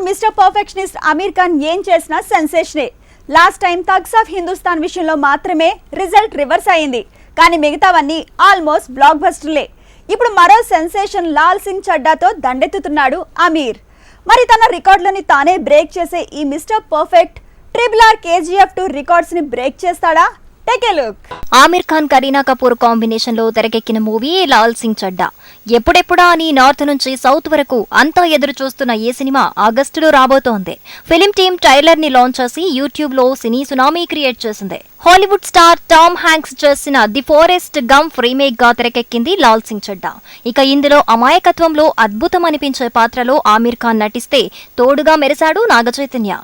Bollywood mister perfectionist Aamir Khan ఏం చేసినా సెన్సేషనే. Last time thugs of Hindustan విషయంలో మాత్రమే రిజల్ట్ రివర్స్ అయింది కానీ మిగతావన్నీ ఆల్మోస్ట్ బ్లాక్ బస్టర్లే ఇప్పుడు మరో సెన్సేషన్ లాల్ సింగ్ చడ్డాతో దండెత్తుతున్నాడు అమీర్. మరి తన రికార్డులని తానే బ్రేక్ చేసే ఈ mister perfect triple R KGF two రికార్డ్స్ని break చేస్తాడా? Take a look Aamir Khan Kareena Kapoor కాంబినేషన్లో తెరకెక్కిన మూవీ లాల్ సింగ్ చడ్డా. ఎప్పుడెప్పుడా అని నార్త్ నుంచి సౌత్ వరకు అంతా ఎదురు చూస్తున్న ఈ సినిమా ఆగస్టులో రాబోతోంది? ఫిలిం టీమ్ ట్రైలర్ని లాంచ్ చేసి యూట్యూబ్లో సినీ సునామీ క్రియేట్ చేసింది. హాలీవుడ్ స్టార్ టామ్ హ్యాంక్స్ చేసిన ది ఫారెస్ట్ గంఫ్ రీమేక్గా తెరకెక్కింది లాల్ సింగ్ చడ్డా. ఇక ఇందులో అమాయకత్వంలో అద్భుతం అనిపించే పాత్రలో ఆమిర్ ఖాన్ నటిస్తే తోడుగా మెరిశాడు నాగచైతన్య.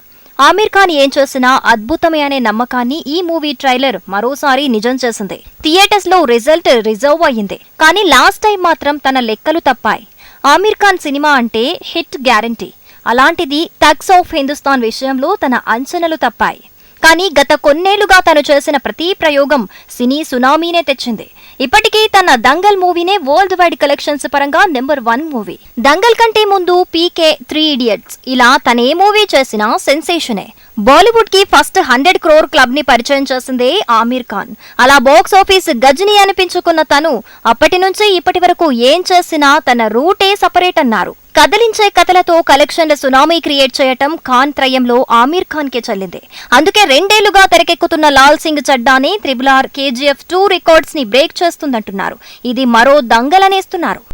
ఆమిర్ ఖాన్ ఏం చేసినా అద్భుతమే అనే నమ్మకాన్ని ఈ మూవీ ట్రైలర్ మరోసారి నిజం చేసింది. థియేటర్స్లో రిజల్ట్ రిజర్వ్ అయ్యింది. కానీ లాస్ట్ టైం మాత్రం తన లెక్కలు తప్పాయి. ఆమిర్ ఖాన్ సినిమా అంటే హిట్ గ్యారంటీ. అలాంటిది థగ్స్ ఆఫ్ హిందుస్థాన్ విషయంలో తన అంచనలు తప్పాయి. కానీ గత కొన్నేళ్ళుగా తను చేసిన ప్రతి ప్రయోగం సినీ సునామీనే తెచ్చింది. ఇప్పటికీ తన దంగల్ మూవీనే వరల్డ్ వైడ్ కలెక్షన్స్ పరంగా నెంబర్ వన్ మూవీ. దంగల్ కంటే ముందు పీకే త్రీ ఇడియట్స్. ఇలా తనే మూవీ చేసిన సెన్సేషనే. బాలీవుడ్కి ఫస్ట్ హండ్రెడ్ క్రోర్ క్లబ్ని పరిచయం చేసిందే ఆమీర్ ఖాన్. అలా బాక్స్ ఆఫీస్ గజని అనిపించుకున్న తను అప్పటి నుంచి ఇప్పటి వరకు ఏం చేసినా తన రూటే సపరేట్ అన్నారు. కదిలించే కథలతో కలెక్షన్ల సునామీ క్రియేట్ చేయటం ఖాన్ త్రయంలో ఆమీర్ ఖాన్ కే చెల్లింది. అందుకే రెండేళ్ళుగా తెరకెక్కుతున్న లాల్ సింగ్ చడ్డాని త్రిబుల్ ఆర్ కేజీఎఫ్ టూ రికార్డ్స్ని బ్రేక్ చేస్తుందంటున్నారు. ఇది మరో దంగలనేస్తున్నారు.